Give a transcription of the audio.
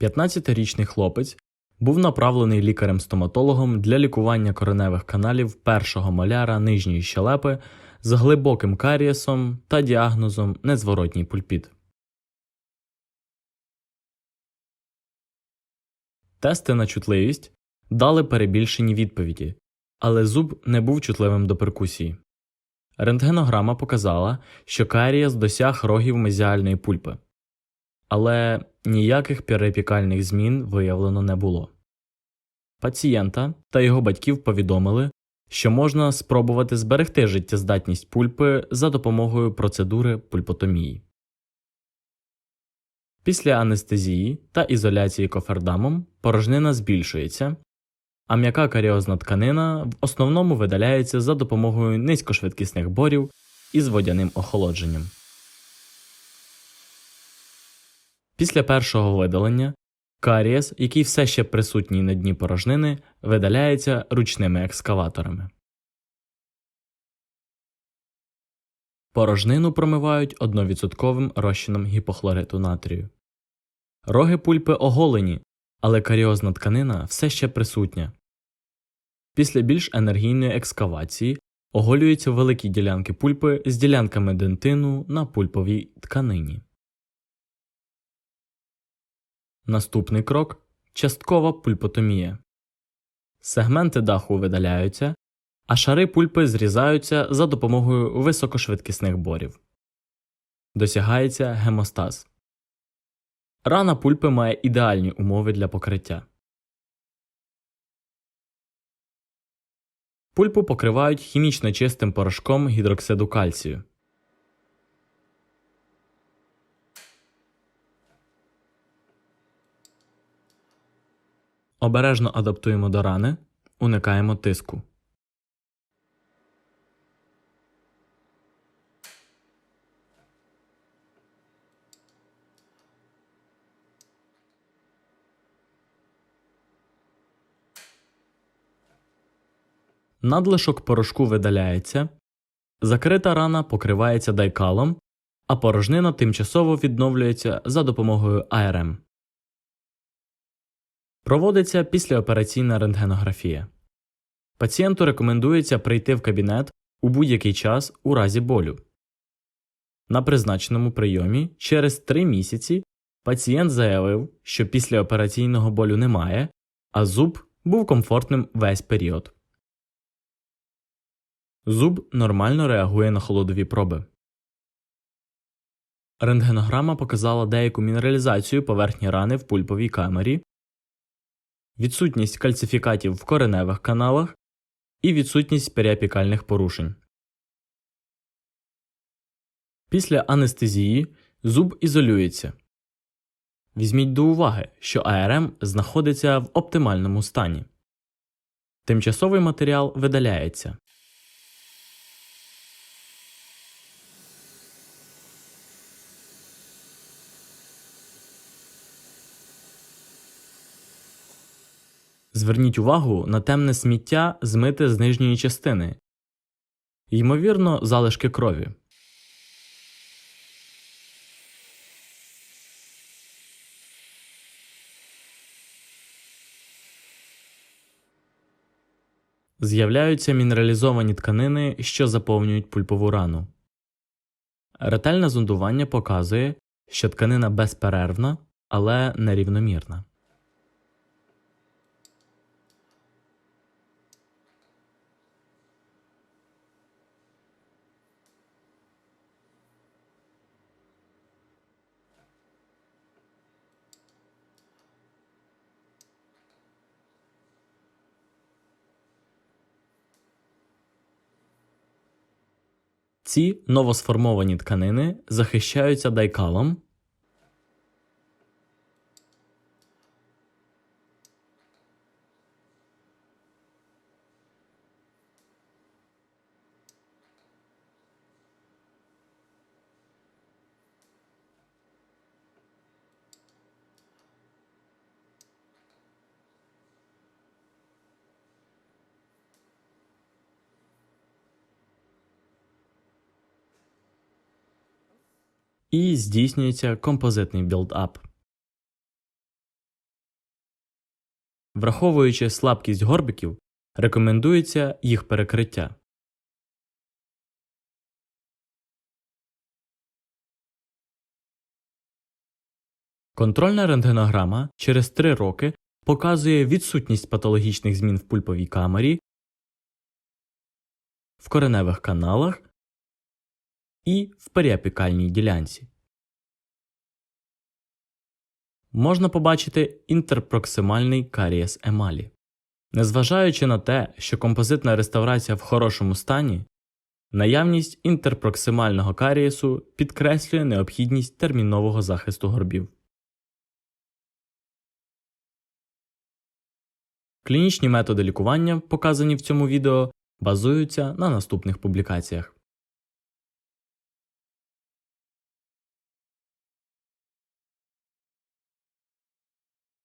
15-річний хлопець був направлений лікарем-стоматологом для лікування кореневих каналів першого маляра нижньої щелепи з глибоким карієсом та діагнозом незворотній пульпіт. Тести на чутливість дали перебільшені відповіді, але зуб не був чутливим до перкусії. Рентгенограма показала, що карієс досяг рогів мезіальної пульпи, але ніяких перепікальних змін виявлено не було. Пацієнта та його батьків повідомили, що можна спробувати зберегти життєздатність пульпи за допомогою процедури пульпотомії. Після анестезії та ізоляції кофердамом порожнина збільшується, а м'яка каріозна тканина в основному видаляється за допомогою низькошвидкісних борів із водяним охолодженням. Після першого видалення карієс, який все ще присутній на дні порожнини, видаляється ручними екскаваторами. Порожнину промивають 1% розчином гіпохлориту натрію. Роги пульпи оголені, але каріозна тканина все ще присутня. Після більш енергійної екскавації оголюються великі ділянки пульпи з ділянками дентину на пульповій тканині. Наступний крок часткова пульпотомія. Сегменти даху видаляються, а шари пульпи зрізаються за допомогою високошвидкісних борів. Досягається гемостаз. Рана пульпи має ідеальні умови для покриття. Пульпу покривають хімічно чистим порошком гідроксиду кальцію. Обережно адаптуємо до рани, уникаємо тиску. Надлишок порошку видаляється, закрита рана покривається дайкалом, а порожнина тимчасово відновлюється за допомогою АРМ. Проводиться післяопераційна рентгенографія. Пацієнту рекомендується прийти в кабінет у будь-який час у разі болю. На призначеному прийомі через 3 місяці пацієнт заявив, що післяопераційного болю немає, а зуб був комфортним весь період. Зуб нормально реагує на холодові проби. Рентгенограма показала деяку мінералізацію поверхні рани в пульповій камері, відсутність кальцифікатів в кореневих каналах і відсутність періапікальних порушень. Після анестезії зуб ізолюється. Візьміть до уваги, що АРМ знаходиться в оптимальному стані. Тимчасовий матеріал видаляється. Зверніть увагу на темне сміття, змите з нижньої частини. Ймовірно, залишки крові. З'являються мінералізовані тканини, що заповнюють пульпову рану. Ретельне зондування показує, що тканина безперервна, але нерівномірна. Ці новосформовані тканини захищаються дайкалом, і здійснюється композитний білдап. Враховуючи слабкість горбиків, рекомендується їх перекриття. Контрольна рентгенограма через 3 роки показує відсутність патологічних змін в пульповій камері, в кореневих каналах і в періапікальній ділянці. Можна побачити інтерпроксимальний карієс емалі. Незважаючи на те, що композитна реставрація в хорошому стані, наявність інтерпроксимального карієсу підкреслює необхідність термінового захисту горбів. Клінічні методи лікування, показані в цьому відео, базуються на наступних публікаціях.